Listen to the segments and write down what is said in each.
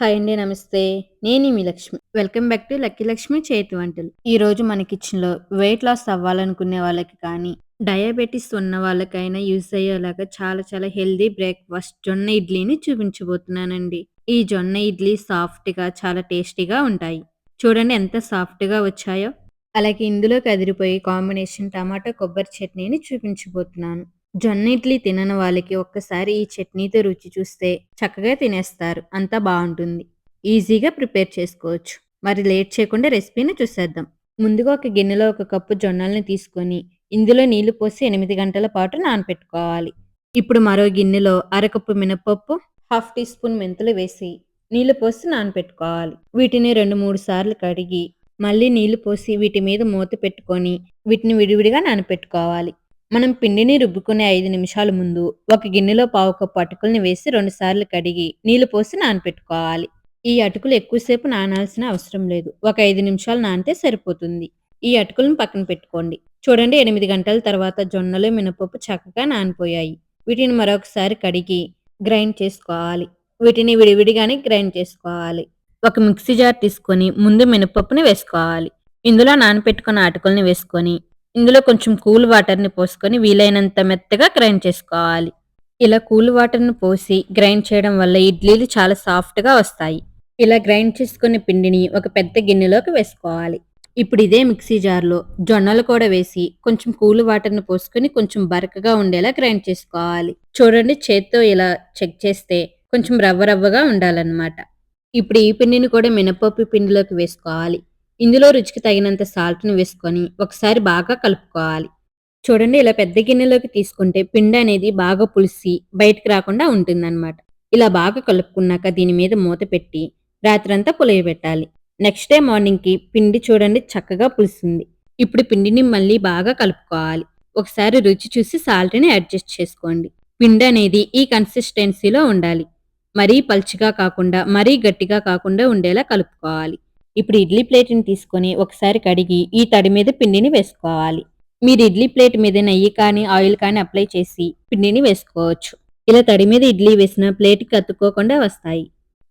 Hi అండి నమస్తే. నేను మీ Lakshmi. Welcome back to lucky Lakshmi చేతి వంటలు. ఈ రోజు మన కిచెన్లో వెయిట్ లాస్ అవ్వాలనుకునే వాళ్ళకి కానీ డయాబెటీస్ ఉన్న వాళ్ళకైనా యూజ్ అయ్యేలాగా చాలా చాలా హెల్దీ బ్రేక్ఫాస్ట్ జొన్న ఇడ్లీని చూపించబోతున్నానండి. ఈ జొన్న ఇడ్లీ సాఫ్ట్గా చాలా టేస్టీగా ఉంటాయి. చూడండి ఎంత సాఫ్ట్గా వచ్చాయో. అలాగే ఇందులోకి అదిరిపోయి కాంబినేషన్ టమాటా కొబ్బరి చట్నీని చూపించబోతున్నాను. జొన్న ఇడ్లీ తినని వాళ్ళకి ఒక్కసారి ఈ చట్నీతో రుచి చూస్తే చక్కగా తినేస్తారు. అంతా బాగుంటుంది. ఈజీగా ప్రిపేర్ చేసుకోవచ్చు. మరి లేట్ చేయకుండా రెసిపీని చూసేద్దాం. ముందుగా ఒక గిన్నెలో ఒక కప్పు జొన్నల్ని తీసుకొని ఇందులో నీళ్ళు పోసి ఎనిమిది గంటల పాటు నానపెట్టుకోవాలి. ఇప్పుడు మరో గిన్నెలో అరకప్పు మినపప్పు హాఫ్ టీ స్పూన్ మెంతులు వేసి నీళ్ళు పోసి నానపెట్టుకోవాలి. వీటిని రెండు మూడు సార్లు కడిగి మళ్ళీ నీళ్ళు పోసి వీటి మీద మూత పెట్టుకొని వీటిని విడివిడిగా నానపెట్టుకోవాలి. మనం పిండిని రుబ్బుకునే ఐదు నిమిషాల ముందు ఒక గిన్నెలో పావు కప్పు అటుకుల్ని వేసి రెండు సార్లు కడిగి నీళ్ళు పోసి నానపెట్టుకోవాలి. ఈ అటుకులు ఎక్కువసేపు నానాల్సిన అవసరం లేదు. ఒక ఐదు నిమిషాలు నానితే సరిపోతుంది. ఈ అటుకులను పక్కన పెట్టుకోండి. చూడండి ఎనిమిది గంటల తర్వాత జొన్నలు మినపప్పు చక్కగా నానిపోయాయి. వీటిని మరొకసారి కడిగి గ్రైండ్ చేసుకోవాలి. వీటిని విడివిడిగానే గ్రైండ్ చేసుకోవాలి. ఒక మిక్సీ జార్ తీసుకొని ముందు మినపప్పుని వేసుకోవాలి. ఇందులో నానపెట్టుకున్న అటుకుల్ని వేసుకొని ఇందులో కొంచెం కూల్ వాటర్ని పోసుకొని వీలైనంత మెత్తగా గ్రైండ్ చేసుకోవాలి. ఇలా కూల్ వాటర్ని పోసి గ్రైండ్ చేయడం వల్ల ఇడ్లీలు చాలా సాఫ్ట్గా వస్తాయి. ఇలా గ్రైండ్ చేసుకున్న పిండిని ఒక పెద్ద గిన్నెలోకి వేసుకోవాలి. ఇప్పుడు ఇదే మిక్సీ జార్లో జొన్నలు కూడా వేసి కొంచెం కూల్ వాటర్ని పోసుకొని కొంచెం బరకగా ఉండేలా గ్రైండ్ చేసుకోవాలి. చూడండి చేత్తో ఇలా చెక్ చేస్తే కొంచెం రవ్వ రవ్వగా ఉండాలన్నమాట. ఇప్పుడు ఈ పిండిని కూడా మినపప్పు పిండిలోకి వేసుకోవాలి. ఇందులో రుచికి తగినంత సాల్ట్ని వేసుకొని ఒకసారి బాగా కలుపుకోవాలి. చూడండి ఇలా పెద్ద గిన్నెలోకి తీసుకుంటే పిండి అనేది బాగా పులిసి బయటకు రాకుండా ఉంటుందన్నమాట. ఇలా బాగా కలుపుకున్నాక దీని మీద మూత పెట్టి రాత్రంతా పులియబెట్టాలి. నెక్స్ట్ డే మార్నింగ్కి పిండి చూడండి చక్కగా పులిసింది. ఇప్పుడు పిండిని మళ్ళీ బాగా కలుపుకోవాలి. ఒకసారి రుచి చూసి సాల్ట్ని అడ్జస్ట్ చేసుకోండి. పిండి అనేది ఈ కన్సిస్టెన్సీలో ఉండాలి. మరీ పల్చిగా కాకుండా మరీ గట్టిగా కాకుండా ఉండేలా కలుపుకోవాలి. ఇప్పుడు ఇడ్లీ ప్లేట్ని తీసుకొని ఒకసారి కడిగి ఈ తడి మీద పిండిని వేసుకోవాలి. మీరు ఇడ్లీ ప్లేట్ మీద నెయ్యి కానీ ఆయిల్ కానీ అప్లై చేసి పిండిని వేసుకోవచ్చు. ఇలా తడి మీద ఇడ్లీ వేసిన ప్లేట్కి అతుక్కోకుండా వస్తాయి.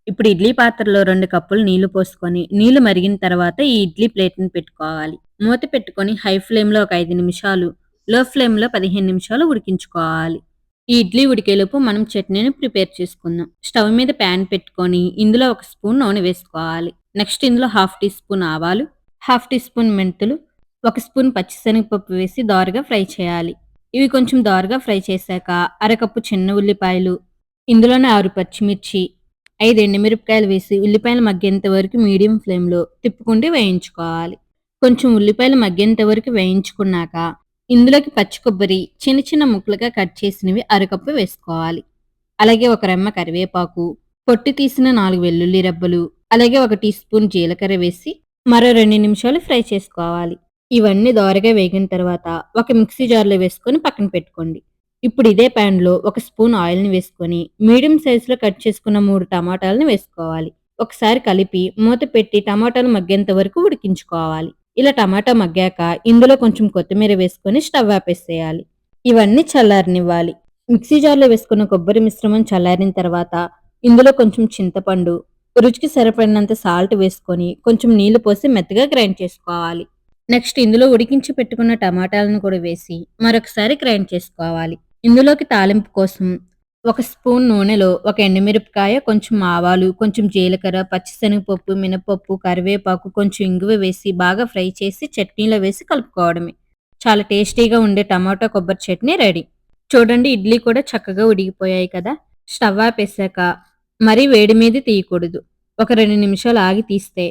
ఇప్పుడు ఇడ్లీ పాత్రలో రెండు కప్పులు నీళ్ళు పోసుకొని నీళ్ళు మరిగిన తర్వాత ఈ ఇడ్లీ ప్లేట్ని పెట్టుకోవాలి. మూత పెట్టుకొని హై ఫ్లేమ్లో ఒక ఐదు నిమిషాలు లో ఫ్లేమ్లో పదిహేను నిమిషాలు ఉడికించుకోవాలి. ఈ ఇడ్లీ ఉడికేలోపు మనం చట్నీని ప్రిపేర్ చేసుకుందాం. స్టవ్ మీద ప్యాన్ పెట్టుకొని ఇందులో ఒక స్పూన్ నూనె వేసుకోవాలి. నెక్స్ట్ ఇందులో హాఫ్ టీ స్పూన్ ఆవాలు హాఫ్ టీ స్పూన్ మెంతులు ఒక స్పూన్ పచ్చిశనగపప్పు వేసి దోరగా ఫ్రై చేయాలి. ఇవి కొంచెం దోరగా ఫ్రై చేశాక అరకప్పు చిన్న ఉల్లిపాయలు ఇందులోనే ఆరు పచ్చిమిర్చి ఐదు ఎండుమిరపకాయలు వేసి ఉల్లిపాయలు మగ్గేంత వరకు మీడియం ఫ్లేమ్లో తిప్పుకుంటూ వేయించుకోవాలి. కొంచెం ఉల్లిపాయలు మగ్గేంత వరకు వేయించుకున్నాక ఇందులోకి పచ్చి కొబ్బరి చిన్న చిన్న ముక్కలుగా కట్ చేసినవి అరకప్పు వేసుకోవాలి. అలాగే ఒక రెమ్మ కరివేపాకు పొట్టి తీసిన నాలుగు వెల్లుల్లి రెబ్బలు అలాగే ఒక టీ స్పూన్ జీలకర్ర వేసి మరో రెండు నిమిషాలు ఫ్రై చేసుకోవాలి. ఇవన్నీ దోరగా వేగిన తర్వాత ఒక మిక్సీ జార్లో వేసుకొని పక్కన పెట్టుకోండి. ఇప్పుడు ఇదే ప్యాన్లో ఒక స్పూన్ ఆయిల్ని వేసుకొని మీడియం సైజులో కట్ చేసుకున్న మూడు టమాటాలను వేసుకోవాలి. ఒకసారి కలిపి మూత పెట్టి టమాటాలు మగ్గేంత వరకు ఉడికించుకోవాలి. ఇలా టమాటా మగ్గాక ఇందులో కొంచెం కొత్తిమీర వేసుకొని స్టవ్ ఆపేసేయాలి. ఇవన్నీ చల్లారనివ్వాలి. మిక్సీ జార్లో వేసుకున్న కొబ్బరి మిశ్రమం చల్లారిన తర్వాత ఇందులో కొంచెం చింతపండు రుచికి సరిపడినంత సాల్ట్ వేసుకొని కొంచెం నీళ్ళు పోసి మెత్తగా గ్రైండ్ చేసుకోవాలి. నెక్స్ట్ ఇందులో ఉడికించి పెట్టుకున్న టమాటాలను కూడా వేసి మరొకసారి గ్రైండ్ చేసుకోవాలి. ఇందులోకి తాలింపు కోసం ఒక స్పూన్ నూనెలో ఒక ఎండుమిరపకాయ కొంచెం ఆవాలు కొంచెం జీలకర్ర పచ్చిశనగపప్పు మినపప్పు కరివేపాకు కొంచెం ఇంగువ వేసి బాగా ఫ్రై చేసి చట్నీలో వేసి కలుపుకోవడమే. చాలా టేస్టీగా ఉండే టమాటో కొబ్బరి చట్నీ రెడీ. చూడండి ఇడ్లీ కూడా చక్కగా ఉడిగిపోయాయి కదా. స్టవ్ ఆపేసాక మరీ వేడి మీద తీయకూడదు. ఒక రెండు నిమిషాలు ఆగి తీస్తే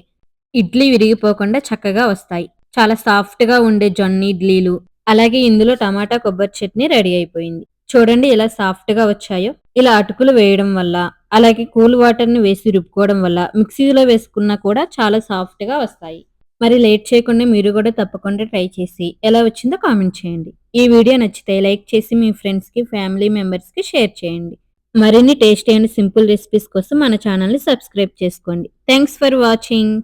ఇడ్లీ విరిగిపోకుండా చక్కగా వస్తాయి. చాలా సాఫ్ట్గా ఉండే జొన్న ఇడ్లీలు అలాగే ఇందులో టమాటా కొబ్బరి చట్నీ రెడీ అయిపోయింది. చూడండి ఎలా సాఫ్ట్గా వచ్చాయో. ఇలా అటుకులు వేయడం వల్ల అలాగే కూల్ వాటర్ని వేసి రుబ్బుకోవడం వల్ల మిక్సీలో వేసుకున్నా కూడా చాలా సాఫ్ట్గా వస్తాయి. మరి లేట్ చేయకుండా మీరు కూడా తప్పకుండా ట్రై చేసి ఎలా వచ్చిందో కామెంట్ చేయండి. ఈ వీడియో నచ్చితే లైక్ చేసి మీ ఫ్రెండ్స్కి ఫ్యామిలీ మెంబర్స్కి షేర్ చేయండి. మరిన్ని టేస్టీ అండ్ సింపుల్ రెసిపీస్ కోసం మన ఛానల్ని సబ్స్క్రైబ్ చేసుకోండి. Thanks for watching